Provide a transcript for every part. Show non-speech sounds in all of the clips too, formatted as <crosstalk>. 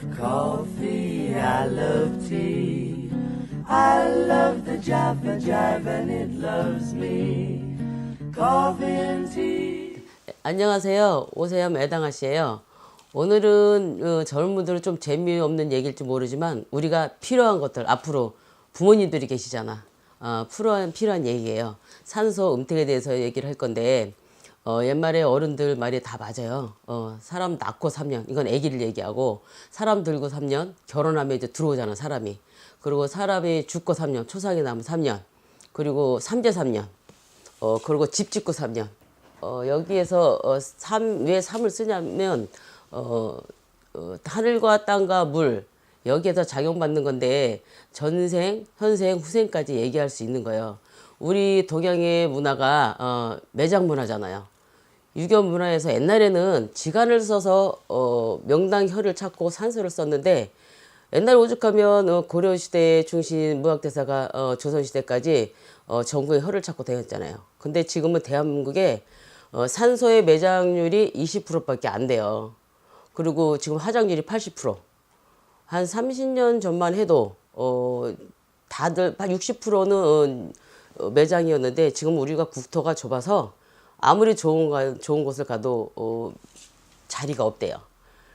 love coffee, I love tea. I love the Java Jive and it loves me. Coffee and tea. 안녕하세요. 오세영 애당아 씨예요. 오늘은 어, 젊은 분들은 좀 재미없는 얘기일지 모르지만 우리가 필요한 것들 앞으로 부모님들이 계시잖아. 어, 필요한 필요한 얘기예요. 산소 음택에 대해서 얘기를 할 건데 어, 옛말에 어른들 말이 다 맞아요. 어, 사람 낳고 3년 이건 아기를 얘기하고 사람 들고 3년 결혼하면 이제 들어오잖아 사람이. 그리고 사람이 죽고 3년 초상이 나면 3년 그리고 삼재 3년 어, 그리고 집 짓고 3년. 어, 여기에서 어, 삶, 왜 삶을 쓰냐면 어, 어, 하늘과 땅과 물 여기에서 작용받는 건데 전생, 현생, 후생까지 얘기할 수 있는 거예요. 우리 동양의 문화가 어, 매장 문화잖아요. 유교 문화에서 옛날에는 지간을 써서 어, 명당 혀를 찾고 산소를 썼는데 옛날 오죽하면 어, 고려 시대의 중심 무학대사가 어, 조선 시대까지 어, 전국에 혀를 찾고 다녔잖아요. 근데 지금은 대한민국에 어, 산소의 매장률이 20%밖에 안 돼요. 그리고 지금 화장률이 80%. 한 30년 전만 해도 어 다들 60%는 어, 매장이었는데 지금 우리가 국토가 좁아서 아무리 좋은 가, 좋은 곳을 가도 어 자리가 없대요.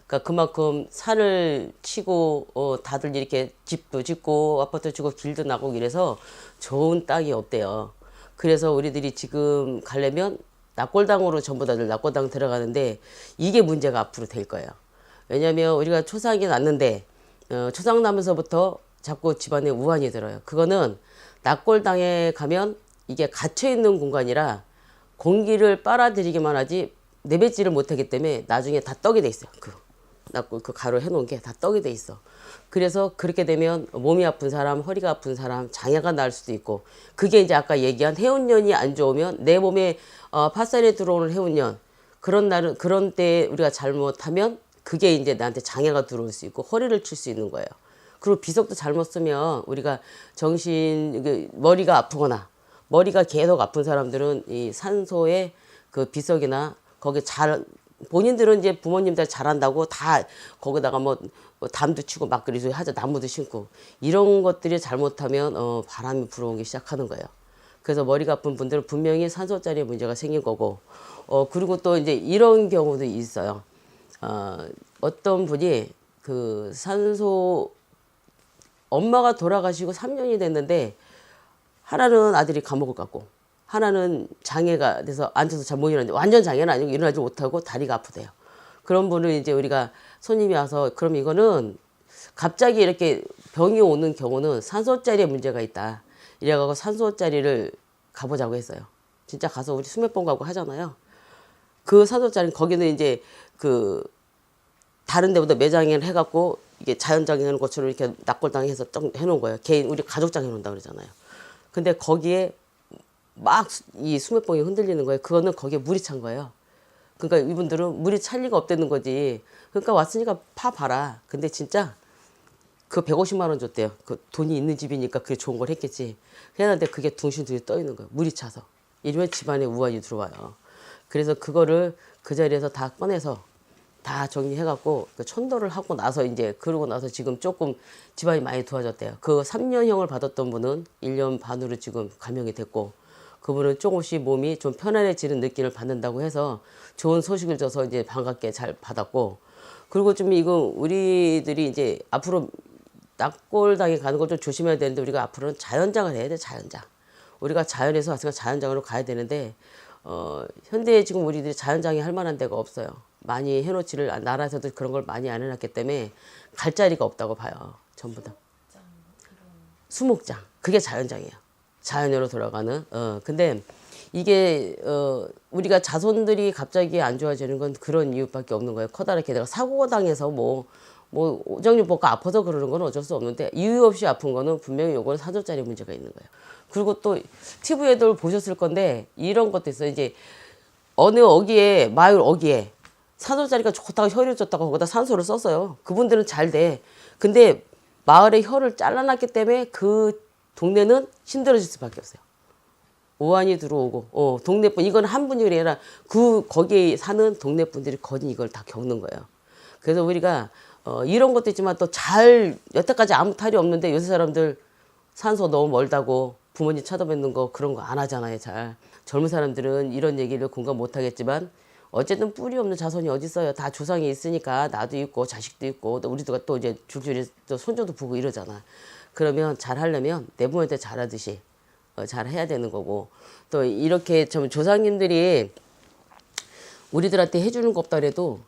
그러니까 그만큼 산을 치고 어 다들 이렇게 집도 짓고 아파트 짓고 길도 나고 이래서 좋은 땅이 없대요. 그래서 우리들이 지금 가려면 낙골당으로 전부 다들 낙골당 들어가는데 이게 문제가 앞으로 될 거예요. 왜냐하면 우리가 초상이 났는데 어, 초상 나면서부터 자꾸 집안에 우환이 들어요. 그거는 낙골당에 가면 이게 갇혀 있는 공간이라 공기를 빨아들이기만 하지 내뱉지를 못하기 때문에 나중에 다 떡이 돼 있어요. 그 낙골 그 가루 해놓은 게 다 떡이 돼 있어. 그래서 그렇게 되면 몸이 아픈 사람, 허리가 아픈 사람, 장애가 날 수도 있고 그게 이제 아까 얘기한 해운년이 안 좋으면 내 몸에 어, 파살에 들어오는 해운년 그런 날은 그런 때 우리가 잘못하면 그게 이제 나한테 장애가 들어올 수 있고 허리를 칠 수 있는 거예요. 그리고 비석도 잘못 쓰면 우리가 정신 그 머리가 아프거나 머리가 계속 아픈 사람들은 이 산소에 그 비석이나 거기 잘 본인들은 이제 부모님들 잘한다고 다 거기다가 뭐 담도 치고 막 그리도 하자 나무도 심고 이런 것들이 잘못하면 어 바람이 불어오기 시작하는 거예요. 그래서 머리가 아픈 분들은 분명히 산소짜리 문제가 생긴 거고 어 그리고 또 이제 이런 경우도 있어요. 어 어떤 분이 그 산소 엄마가 돌아가시고 3년이 됐는데 하나는 아들이 감옥을 갔고 하나는 장애가 돼서 앉아서 잘 못 일어나는데 완전 장애는 아니고 일어나지 못하고 다리가 아프대요. 그런 분을 이제 우리가 손님이 와서 그럼 이거는 갑자기 이렇게 병이 오는 경우는 산소짜리에 문제가 있다. 이래가고 산소짜리를 가보자고 했어요. 진짜 가서 우리 번 가고 하잖아요. 그 산소짜리 거기는 이제 그 다른 데보다 매장을 해갖고 이게 하는 것처럼 이렇게 납골당해 해서 좀 해놓은 거예요. 개인 우리 가족장 해놓는다 그러잖아요. 근데 거기에 막 이 수면봉이 흔들리는 거예요. 그거는 거기에 물이 찬 거예요. 그러니까 이분들은 물이 찰 리가 없다는 거지. 그러니까 왔으니까 파 봐라. 근데 진짜 그 150만 원 줬대요. 그 돈이 있는 집이니까 그게 좋은 걸 했겠지. 해놨는데 그게 둥실둥실 떠 있는 거예요. 물이 차서. 이러면 집안에 우환이 들어와요. 그래서 그거를 그 자리에서 다 꺼내서 다 정리해갖고 그 천도를 하고 나서 이제 그러고 나서 지금 조금 집안이 많이 도와졌대요. 그 3년형을 받았던 분은 1년 반으로 지금 감형이 됐고 그분은 조금씩 몸이 좀 편안해지는 느낌을 받는다고 해서 좋은 소식을 줘서 이제 반갑게 잘 받았고 그리고 좀 이거 우리들이 이제 앞으로 낙골당에 가는 걸 좀 조심해야 되는데 우리가 앞으로는 자연장을 해야 돼 자연장. 우리가 자연에서 왔으니까 자연장으로 가야 되는데 어, 현대에 지금 우리들이 자연장에 할 만한 데가 없어요. 많이 해놓지를 않- 나라에서도 그런 걸 많이 안 해놨기 때문에 갈 자리가 없다고 봐요. 전부 다. 수목장. 그게 자연장이에요. 자연으로 돌아가는. 어, 근데 이게 어, 우리가 자손들이 갑자기 안 좋아지는 건 그런 이유밖에 없는 거예요. 커다랗게 내가 사고 당해서 뭐, 뭐, 오정육보가 아파서 그러는 건 어쩔 수 없는데, 이유 없이 아픈 거는 분명히 요거는 사조짜리 문제가 있는 거예요. 그리고 또, TV에도 보셨을 건데, 이런 것도 있어요. 이제, 어느 어기에, 마을 어기에, 산소짜리가 좋다고 혀를 줬다고 거기다 산소를 썼어요. 그분들은 잘 돼. 근데 마을의 혀를 잘라놨기 때문에 그 동네는 힘들어질 수밖에 없어요. 오한이 들어오고, 어, 동네 분, 이건 한 분이 아니라 그, 거기에 사는 동네 분들이 거의 이걸 다 겪는 거예요. 그래서 우리가 어, 이런 것도 있지만 또 잘 여태까지 아무 탈이 없는데 요새 사람들 산소 너무 멀다고 부모님 쳐다보는 거 그런 거 안 하잖아요 잘 젊은 사람들은 이런 얘기를 공감 못 하겠지만 어쨌든 뿌리 없는 자손이 어디 있어요? 다 조상이 있으니까 나도 있고 자식도 있고 또 우리도 또 이제 줄줄이 또 손주도 보고 이러잖아. 그러면 잘 하려면 내 부모한테 잘하듯이 어, 잘 해야 되는 거고. 또 이렇게 좀 조상님들이 우리들한테 해주는 거 없다 그래도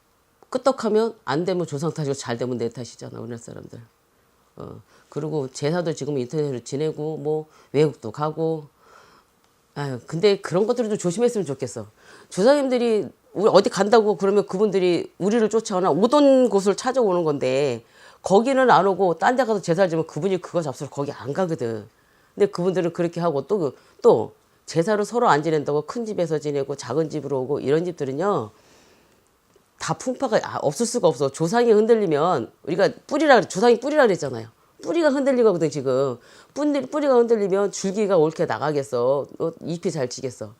끄떡하면 안 되면 조상 탓이고 잘 되면 내 탓이잖아 우리나라 사람들. 어, 그리고 제사도 지금 인터넷으로 지내고 뭐 외국도 가고. 아유 근데 그런 것들도 조심했으면 좋겠어. 조상님들이 우리 어디 간다고 그러면 그분들이 우리를 쫓아오나 오던 곳을 찾아오는 건데 거기는 안 오고 딴 데 가서 제사를 지면 그분이 그거 잡수러 거기 안 가거든 근데 그분들은 그렇게 하고 또 그- 또 제사를 서로 안 지낸다고 큰 집에서 지내고 작은 집으로 오고 이런 집들은요 다 풍파가 아, 없을 수가 없어. 조상이 흔들리면 우리가 뿌리라 조상이 뿌리라 그랬잖아요. 뿌리가 흔들리거든 지금. 뿌리, 뿌리가 흔들리면 줄기가 옳게 나가겠어. 어, 잎이 잘 지겠어.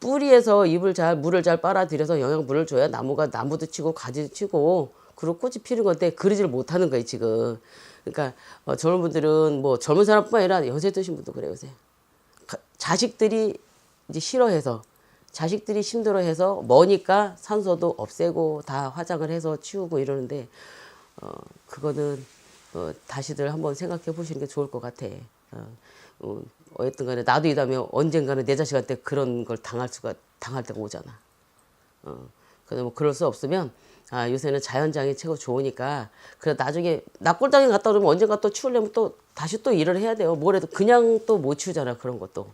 뿌리에서 잎을 잘 물을 잘 빨아들여서 영양분을 줘야 나무가 나무도 치고 가지도 치고 그리고 꽃이 피는 건데 그러지를 못하는 거예요 지금. 그러니까 어, 젊은 분들은 뭐 젊은 사람뿐만 아니라 연세 드신 분도 그래요 요새. 가- 자식들이 이제 싫어해서 자식들이 힘들어해서 머니까 산소도 없애고 다 화장을 해서 치우고 이러는데 어 그거는 어 다시들 한번 생각해 보시는 게 좋을 것 같아. 어, 어 어쨌든 간에 나도 이다면 언젠가는 내 자식한테 그런 걸 당할 수가 당할 때가 오잖아. 어, 근데 뭐 그럴 수 없으면 아 요새는 자연장이 최고 좋으니까 그래 나중에 낙골당에 갔다 오면 언젠가 또 치우려면 또 다시 또 일을 해야 돼요. 뭐래도 그냥 또 못 치우잖아 그런 것도.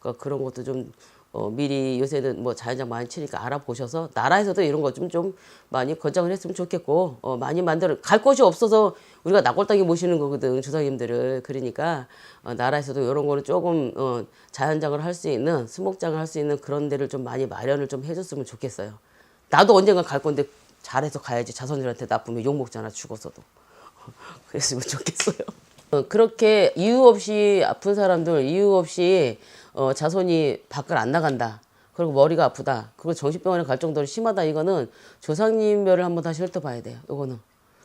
그러니까 그런 것도 좀 어, 미리 요새는 뭐 자연장 많이 치니까 알아보셔서 나라에서도 이런 거 좀 좀 많이 권장을 했으면 좋겠고 어, 많이 만들어 갈 곳이 없어서 우리가 낙골당에 모시는 거거든 조상님들을 그러니까 어, 나라에서도 이런 거는 조금 어, 자연장을 할 수 있는 수목장을 할 수 있는 그런 데를 좀 많이 마련을 좀 해줬으면 좋겠어요. 나도 언젠가 갈 건데 잘해서 가야지 자손들한테 나쁘면 욕 먹잖아 죽어서도 <laughs> 그랬으면 좋겠어요. 어, 그렇게 이유 없이 아픈 사람들 이유 없이 어, 자손이 밖을 안 나간다. 그리고 머리가 아프다. 그리고 정신병원에 갈 정도로 심하다. 이거는 조상님별을 한번 다시 훑어봐야 돼요. 이거는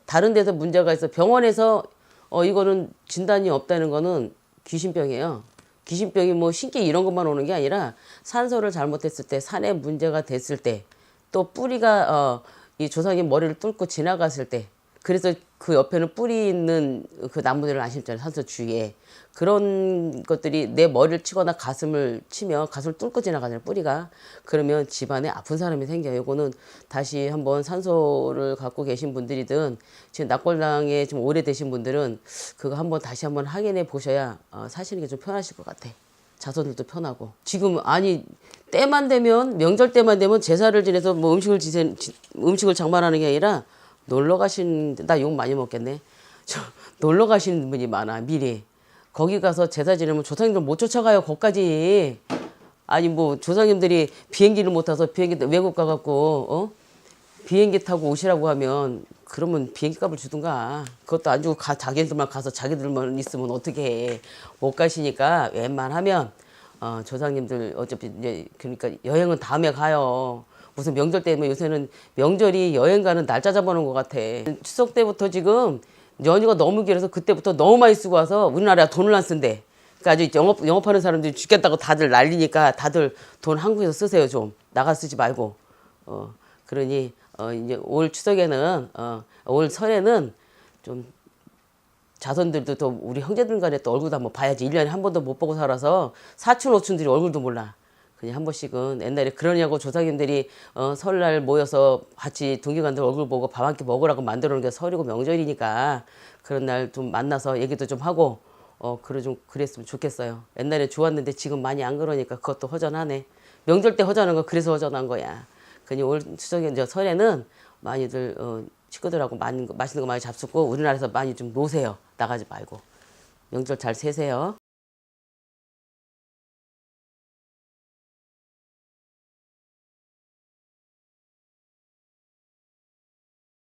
다른 데서 문제가 있어 병원에서 어 이거는 진단이 없다는 거는 귀신병이에요. 귀신병이 뭐 신기 이런 것만 오는 게 아니라 산소를 잘못했을 때 산에 문제가 됐을 때 또 뿌리가 어 이 조상님 머리를 뚫고 지나갔을 때 그래서 그 옆에는 뿌리 있는 그 나무들을 안 심잖아요 산소 주위에. 그런 것들이 내 머리를 치거나 가슴을 치면 가슴을 뚫고 지나가잖아요 뿌리가. 그러면 집안에 아픈 사람이 생겨요. 이거는 다시 한번 산소를 갖고 계신 분들이든 지금 낙골당에 좀 오래되신 분들은 그거 한번 다시 한번 확인해 보셔야 어, 사시는 게 좀 편하실 것 같아. 자손들도 편하고. 지금 아니 때만 되면 명절 때만 되면 제사를 지내서 뭐 음식을 지세, 지- 음식을 장만하는 게 아니라 놀러 가신 나 욕 많이 먹겠네. 저 놀러 가시는 분이 많아 미리. 거기 가서 제사 지내면 조상님들 못 쫓아가요 거기까지. 아니 뭐 조상님들이 비행기를 못 타서 비행기 외국 가갖고 어? 비행기 타고 오시라고 하면 그러면 비행기 값을 주든가. 그것도 안 주고 가, 자기들만 가서 자기들만 있으면 어떻게 해. 못 가시니까 웬만하면 어, 조상님들 어차피 이제 그러니까 여행은 다음에 가요 무슨 명절 때면 요새는 명절이 여행 가는 날짜 잡아놓은 것 같아. 추석 때부터 지금 연휴가 너무 길어서 그때부터 너무 많이 쓰고 와서 우리나라가 돈을 안 쓴대. 그러니까 아주 영업, 영업하는 사람들이 죽겠다고 다들 난리니까 다들 돈 한국에서 쓰세요 좀. 나가 쓰지 말고. 어 그러니 어 이제 올 추석에는 어 올 설에는 좀 자손들도 또 우리 형제들 간에 또 얼굴도 한번 봐야지. 일년에 한 번도 못 보고 살아서 사촌 오촌들이 얼굴도 몰라 그냥 한 번씩은 옛날에 그러냐고 조상님들이 어, 설날 모여서 같이 동기간들 얼굴 보고 밥 한 끼 먹으라고 만들어 놓은 게 설이고 명절이니까 그런 날 좀 만나서 얘기도 좀 하고 어 그래 좀 그랬으면 좋겠어요. 옛날에 좋았는데 지금 많이 안 그러니까 그것도 허전하네. 명절 때 허전한 거 그래서 허전한 거야. 그니 올 추석에 이제 설에는 많이들 어, 식구들하고 많이, 맛있는 거 많이 잡수고 우리나라에서 많이 좀 노세요. 나가지 말고 명절 잘 세세요.